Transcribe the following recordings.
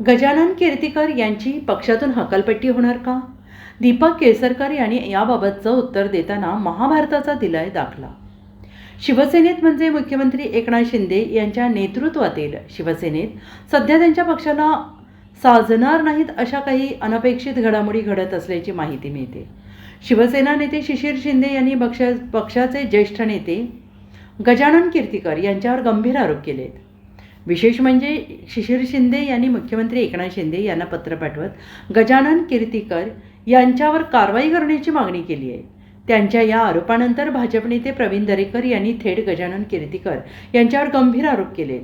गजानन कीर्तीकर यांची पक्षातून हकालपट्टी होणार का? दीपक केसरकर यांनी याबाबतचं उत्तर देताना महाभारताचा दिलाय दाखला. शिवसेनेत म्हणजे मुख्यमंत्री एकनाथ शिंदे यांच्या नेतृत्वातील शिवसेनेत सध्या त्यांच्या पक्षाला साजणार नाहीत अशा काही अनपेक्षित घडामोडी घडत असल्याची माहिती मिळते. शिवसेना नेते शिशिर शिंदे यांनी पक्ष पक्षाचे ज्येष्ठ नेते गजानन कीर्तीकर यांच्यावर गंभीर आरोप केलेत. विशेष म्हणजे शिशिर शिंदे यांनी मुख्यमंत्री एकनाथ शिंदे यांना पत्र पाठवत गजानन कीर्तीकर यांच्यावर कारवाई करण्याची मागणी केली आहे. त्यांच्या या आरोपानंतर भाजप नेते प्रवीण दरेकर यांनी थेट गजानन कीर्तीकर यांच्यावर गंभीर आरोप केलेत.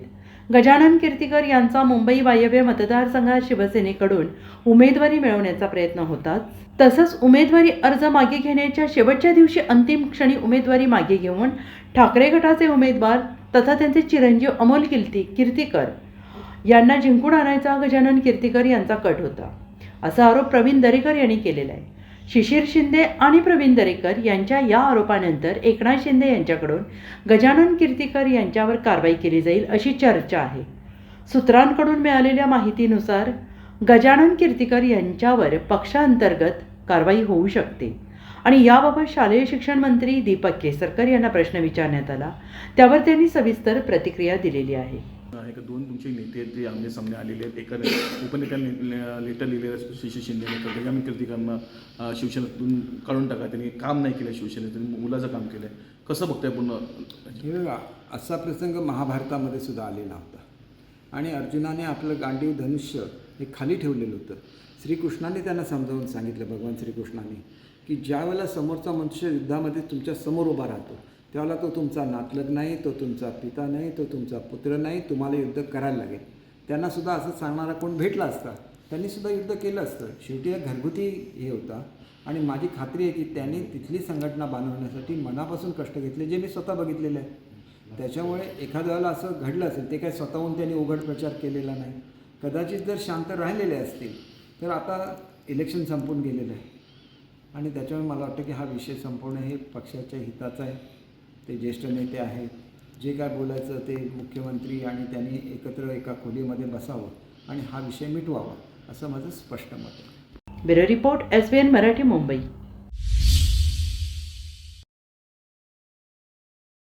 गजानन कीर्तीकर यांचा मुंबई वायव्य मतदारसंघात शिवसेनेकडून उमेदवारी मिळवण्याचा प्रयत्न होताच तसंच उमेदवारी अर्ज मागे घेण्याच्या शेवटच्या दिवशी अंतिम क्षणी उमेदवारी मागे घेऊन ठाकरे गटाचे उमेदवार तथा त्यांचे चिरंजीव अमोल किर्ती कीर्तीकर यांना जिंकून आणायचा गजानन कीर्तीकर यांचा कट होता. असा आरोप प्रवीण दरेकर यांनी केलेला आहे. शिशिर शिंदे आणि प्रवीण दरेकर यांच्या या आरोपानंतर एकनाथ शिंदे यांच्याकडून गजानन कीर्तीकर यांच्यावर कारवाई केली जाईल अशी चर्चा आहे. सूत्रांकडून मिळालेल्या माहितीनुसार गजानन कीर्तीकर यांच्यावर पक्षांतर्गत कारवाई होऊ शकते. आणि याबाबत शालेय शिक्षण मंत्री दीपक केसरकर यांना प्रश्न विचारण्यात आला. त्यावर त्यांनी सविस्तर प्रतिक्रिया दिलेली आहे. आहे का? दोन तुमचे नेते आहेत जे आमने सामने आलेले आहेत. एका उपनेत्याने लेटर लिहिलेलं आहे शिशी शिंदेने तर गजानन कीर्तिकांना शिवसेनेतून काढून टाका त्यांनी काम नाही केलं शिवसेनेतून मुलाचं काम केलं आहे कसं बघताय पूर्ण? असा प्रसंग महाभारतामध्ये सुद्धा आलेला होता. आणि अर्जुनाने आपलं गांडीव धनुष्य हे खाली ठेवलेलं होतं. श्रीकृष्णाने त्यांना समजावून सांगितलं भगवान श्रीकृष्णाने की ज्या वेळेला समोरचा मनुष्य युद्धामध्ये तुमच्यासमोर उभा राहतो त्यावेळेला तो तुमचा नातलग नाही तो तुमचा पिता नाही तो तुमचा पुत्र नाही तुम्हाला युद्ध करायला लागेल. त्यांनासुद्धा असं सांगणारा कोण भेटला असता? त्यांनीसुद्धा युद्ध केलं असतं. शेवटी एक घरगुती हे होता. आणि माझी खात्री आहे की त्यांनी तिथली संघटना बांधवण्यासाठी मनापासून कष्ट घेतले जे मी स्वतः बघितलेले आहे. त्याच्यामुळे एखाद्या वेळेला असं घडलं असेल ते काय स्वतःहून त्यांनी उघड प्रचार केलेला नाही. कदाचित जर शांत राहिलेले असतील तर आता इलेक्शन संपून गेलेलं आहे. आणि त्याच्यामुळे मला वाटतं की हा विषय संपवणं हे पक्षाच्या हिताचं आहे. ते ज्येष्ठ नेते आहेत. जे काय बोलायचं ते मुख्यमंत्री आणि त्यांनी एकत्र एका खोलीमध्ये बसावं आणि हा विषय मिटवावा असं माझं स्पष्ट मत आहे. Bureau report S B N Marathi Mumbai.